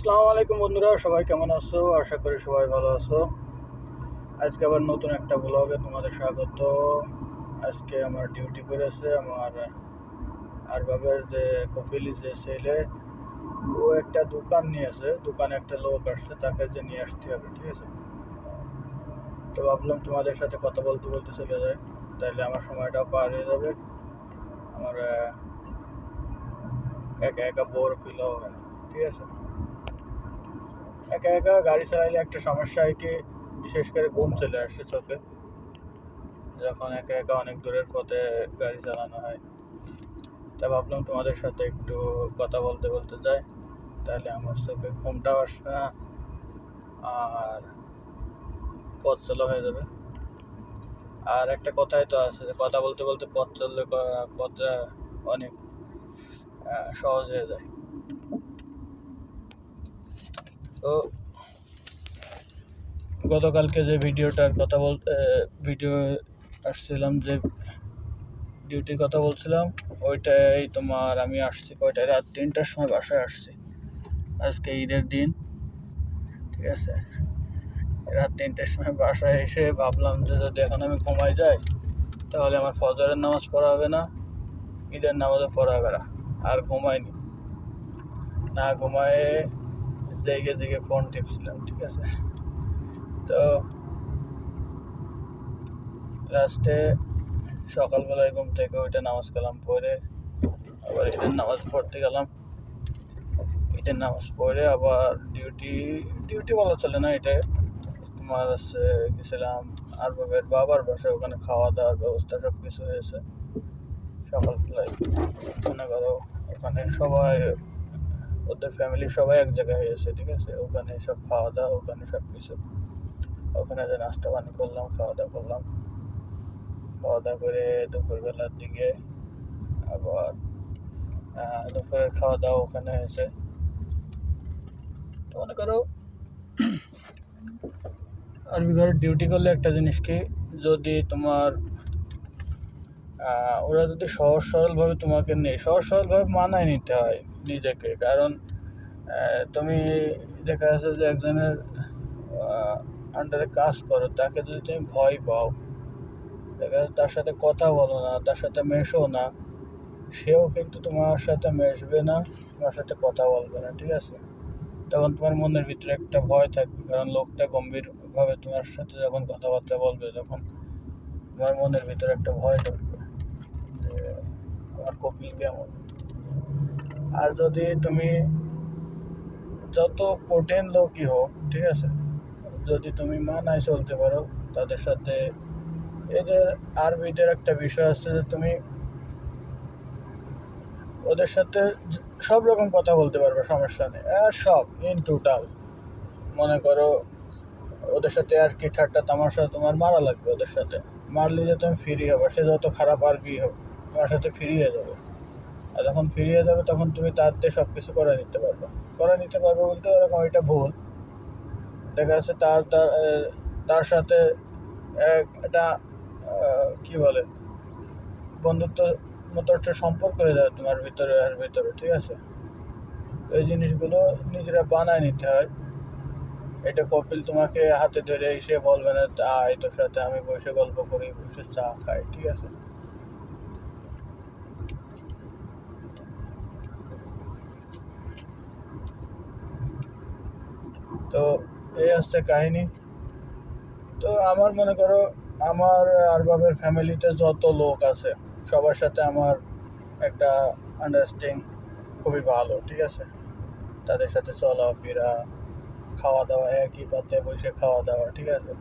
আসসালামু আলাইকুম বন্ধুরা, সবাই কেমন আছো? আশা করি সবাই ভালো আছো। আজকে আবার নতুন একটা ব্লগে তোমাদের স্বাগত। আজকে আমার ডিউটি করেছে আমার আর বাবার যে কপিলি যে ছেলে, ও একটা দোকান নিয়েছে। দোকানে একটা লোক আসছে, তাকে যে নিয়ে আসতে হবে, ঠিক আছে? তো ভাবলাম তোমাদের সাথে কথা বলতে বলতে চলে যায় তাহলে আমার সময়টাও পার হয়ে যাবে। আমার একা একা বোর ফিল হবে ঠিক আছে? একা একা গাড়ি চালাইলে একটা সমস্যা হয় কি, বিশেষ করে ঘুম চলে আসছে চোখে। যখন একা একা অনেক দূরের পথে গাড়ি চালানো হয়। তা ভাবলাম তোমাদের সাথে একটু কথা বলতে বলতে যাই। তাহলে আমার চোখে ঘুমটাও আসবে না, আর পথ চলা হয়ে যাবে। আর একটা কথাই তো আছে যে কথা বলতে বলতে পথ চললে পথটা অনেক সহজ হয়ে যায়। তো গতকালকে যে ভিডিওটার কথা বলতে ভিডিও আসছিলাম যে ডিউটির কথা বলছিলাম, ওইটাই তোমার আমি আসছি কয়টায়? রাত তিনটার সময় বাসায় আসছি। আজকে ঈদের দিন, ঠিক আছে? রাত তিনটার সময় বাসায় এসে ভাবলাম যে যদি এখন আমি ঘুমাই যাই, তাহলে আমার ফজরের নামাজ পড়া হবে না, ঈদের নামাজও পড়া হবে না। আর ঘুমাইনি। না ঘুমায়ে জেগে জেগে ফোন টিপছিলাম, ঠিক আছে? তো লাস্টে সকালবেলায় ঘুম থেকে ওইটা নামাজ কালাম পড়ে, আবার ঈদের নামাজ পড়তে গেলাম। ঈদের নামাজ পড়ে আবার ডিউটি ডিউটি বলা চলে না এটা। তোমার হচ্ছে গেছিলাম আর বাবার বাবার বাসায়, ওখানে খাওয়া দাওয়ার ব্যবস্থা সব কিছু হয়েছে। সকালবেলায় মনে করো ওখানে সবাই ওদের ফ্যামিলির সবাই এক জায়গায় হয়েছে ঠিক আছে? ওখানে সব খাওয়া দাওয়া, ওখানে সব কিছু। ওখানে যে নাস্তা পানি করলাম, খাওয়া দাওয়া করলাম। খাওয়া দাওয়া করে দুপুরবেলার দিকে আবার দুপুরের খাওয়া দাওয়া ওখানে হয়েছে। তো মনে করো আর্মি ঘরে ডিউটি করলে একটা জিনিস কি? যদি তোমার ওরা যদি সহজ সরলভাবে তোমাকে নেই সহজ সরলভাবে মানায় নিতে হয় নিজেকে। কারণ তুমি দেখা যাচ্ছে যে একজনের আন্ডারে কাজ করো, তাকে যদি তুমি ভয় পাও, দেখা যাচ্ছে তার সাথে কথা বলো না, তার সাথে মেশো না, সেও কিন্তু তোমার সাথে মেশবে না, তোমার সাথে কথা বলবে না, ঠিক আছে? তখন তোমার মনের ভিতরে একটা ভয় থাকবে, কারণ লোকটা গম্ভীরভাবে তোমার সাথে যখন কথাবার্তা বলবে, তখন তোমার মনের ভিতরে একটা ভয় থাকবে যে, আমার কপিল কেমন? আর যদি তুমি যত কঠিন লোকই হোক ঠিক আছে? যদি তুমি মানায় চলতে পারো, তাদের সাথে এদের আরবিদের একটা বিষয় আছে যে তুমি ওদের সাথে সব রকম কথা বলতে পারবে, সমস্যা নেই। আর সব ইন টোটাল মনে করো, ওদের সাথে আর কি ঠাট্টা তামাশা তোমার মারা লাগবে ওদের সাথে। মারলে যে তুমি ফ্রি হবে, সে যত খারাপ আরবি হোক, তোমার সাথে ফ্রি হয়ে যাবে। আর যখন ফিরিয়ে যাবে তখন তুমি তার দিয়ে সব কিছু করে নিতে পারবে। করে নিতে পারবে বলতে ওরকম এটা ভুল। দেখা যাচ্ছে তার তার তার সাথে এক একটা কি বলে, বন্ধুত্ব মতো একটা সম্পর্ক হয়ে যাবে তোমার ভিতরে আর ভিতরে, ঠিক আছে? এই জিনিসগুলো নিজেরা বানায় নিতে হয়। এটা কপিল তোমাকে হাতে ধরে এসে বলবে না, আয় তোর সাথে, আমি বসে গল্প করি, বসে চা খাই, ঠিক আছে? তো এই হচ্ছে কাহিনী। তো আমার মনে করো, আমার আরবাবের ফ্যামিলিতে যত লোক আছে, সবার সাথে আমার একটা আন্ডারস্ট্যান্ডিং খুবই ভালো, ঠিক আছে? তাদের সাথে চলা চলাফেরা খাওয়া দাওয়া একই পাতে বসে খাওয়া দাওয়া ঠিক আছে?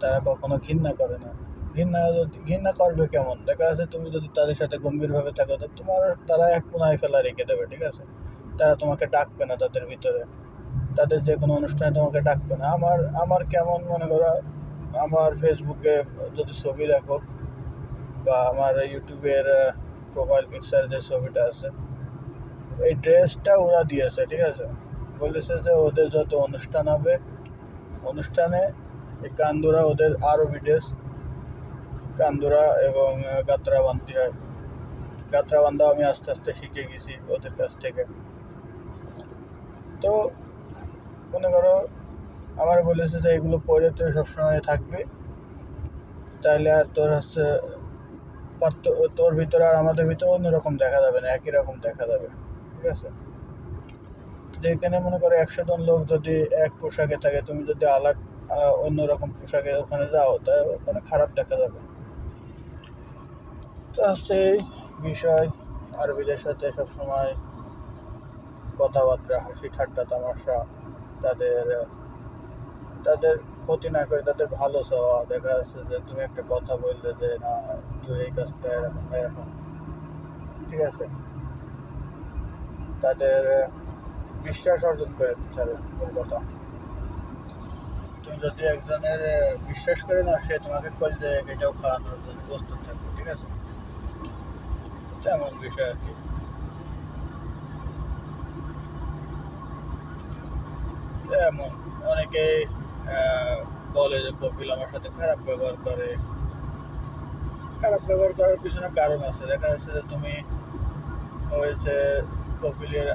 তারা কখনো ঘৃণা করে না। ঘৃণা ঘৃণা করবে কেমন? দেখা যাচ্ছে তুমি যদি তাদের সাথে গম্ভীরভাবে থাকো, তো তোমার, তারা এক কোনায় ফেলা রেখে দেবে, ঠিক আছে? তারা তোমাকে ডাকবে না তাদের ভিতরে। তাদের যে কোনো অনুষ্ঠানে তোমাকে ডাকবে না। আমার আমার কেমন মনে করো, আমার ফেসবুকে যদি ছবি দেখো বা আমার ইউটিউবের প্রোফাইল পিকচার যে ছবিটা আছে, এই ড্রেসটা ওরা দিয়েছে, ঠিক আছে? বলেছে যে ওদের যত অনুষ্ঠান হবে, অনুষ্ঠানে এই কান্দুরা ওদের আরবি ড্রেস কান্দুরা এবং গাত্রা বানতে হয়। গাত্রা বান্ধাও আমি আস্তে আস্তে শিখে গেছি ওদের কাছ থেকে। তো মনে করো আমার বলেছে যে এগুলো পরে তুই সবসময় থাকবি। তাহলে আর তোর হচ্ছে তোর ভিতরে আর আমাদের ভিতরে অন্যরকম দেখা যাবে না একই রকম দেখা যাবে ঠিক আছে? যেখানে মনে করো একশো জন লোক যদি এক পোশাকে থাকে তুমি যদি আহ, অন্যরকম পোশাকে ওখানে যাও তাই ওখানে খারাপ দেখা যাবে। তো হচ্ছে এই বিষয় আরবিদের সাথে সবসময় কথাবার্তা হাসি ঠাট্টা তামাশা। তাদের তাদের ক্ষতি না করে তাদের ভালো চাওয়া দেখা যাচ্ছে যে তুমি একটা কথা বললে যে, না, তুই এই কাজটা এরকম এরকম। ঠিক আছে? তাদের বিশ্বাস অর্জন করে দিতে হবে কথা। তুমি যদি একজনের বিশ্বাস করে না সে তোমাকে করলে এটাও খাওয়ানোর জন্য প্রস্তুত থাকবে, ঠিক আছে? তেমন বিষয় আর কি। এমন অনেকে বলে যে কপিল আমার সাথে খারাপ ব্যবহার করে। খারাপ ব্যবহার করার পিছনে কারণ আছে। দেখা যাচ্ছে যে তুমি হয়েছে কপিলের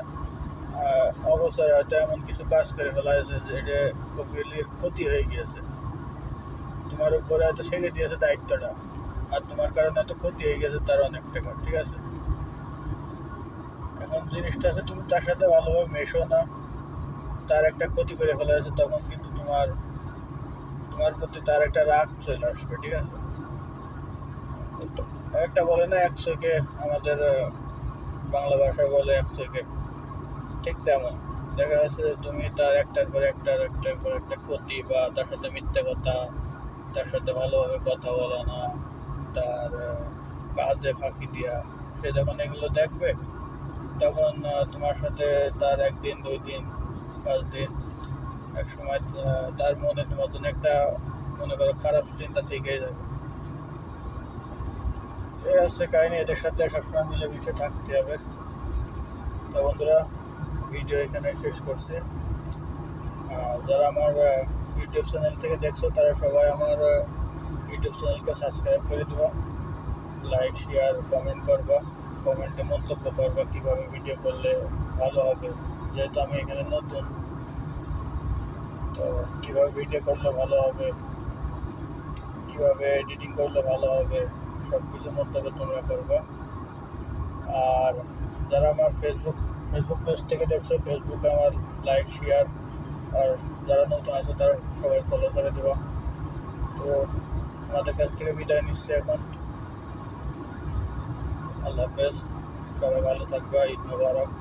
অবস্থায় হয়তো এমন কিছু কাজ করে ফেলা হয়েছে যে এটা কপিলের ক্ষতি হয়ে গিয়েছে। তোমার উপরে হয়তো ছেড়ে দিয়েছে দায়িত্বটা। আর তোমার কারণে এত ক্ষতি হয়ে গেছে তার অনেক টাকা, ঠিক আছে? এখন জিনিসটা আছে, তুমি তার সাথে ভালোভাবে মেশো না। তার একটা ক্ষতি করে ফেলা হয়েছে, তখন কিন্তু তোমার তোমার প্রতি তার একটা রাগ চলে আসবে, ঠিক আছে? একটা বলে না, এক চোখে আমাদের বাংলা ভাষায় বলে এক চোখে ঠিক তেমন। দেখা যাচ্ছে যে তুমি তার একটার পর একটার একটার পর একটা ক্ষতি বা তার সাথে মিথ্যে কথা, তার সাথে ভালোভাবে কথা বলা না, তার কাজে ফাঁকি দিয়া, সে যখন এগুলো দেখবে, তখন তোমার সাথে তার একদিন, দুই দিন দিন এক সময় তার মনে তোমার জন্য একটা, মনে করো, খারাপ চিন্তা থেকেই যাবে এই হচ্ছে কাহিনী, এদের সাথে সবসময় মিলেমিশে থাকতে হবে। তো বন্ধুরা ভিডিও এখানে শেষ করছি। যারা আমার ইউটিউব চ্যানেল থেকে দেখছ, তারা সবাই আমার ইউটিউব চ্যানেলকে সাবস্ক্রাইব করে দেওয়া লাইক শেয়ার কমেন্ট করবা। কমেন্টে মন্তব্য করবা কীভাবে ভিডিও করলে ভালো হবে। যেহেতু আমি এখানে নতুন, তো কীভাবে ভিডিও করলে ভালো হবে, কীভাবে এডিটিং করলে ভালো হবে সব কিছু মন্তব্য তোমরা করবা। আর যারা আমার ফেসবুক ফেসবুক পেজ থেকে দেখছ ফেসবুকে আমার লাইক শেয়ার আর যারা নতুন আছে, তারা সবাই ফলো করে দেবা। তো আমাদের কাছ থেকে বিদায় নিচ্ছি এখন। আল্লাহ হাফেজ, সবাই ভালো থাকবে, ঈদ মোবারক।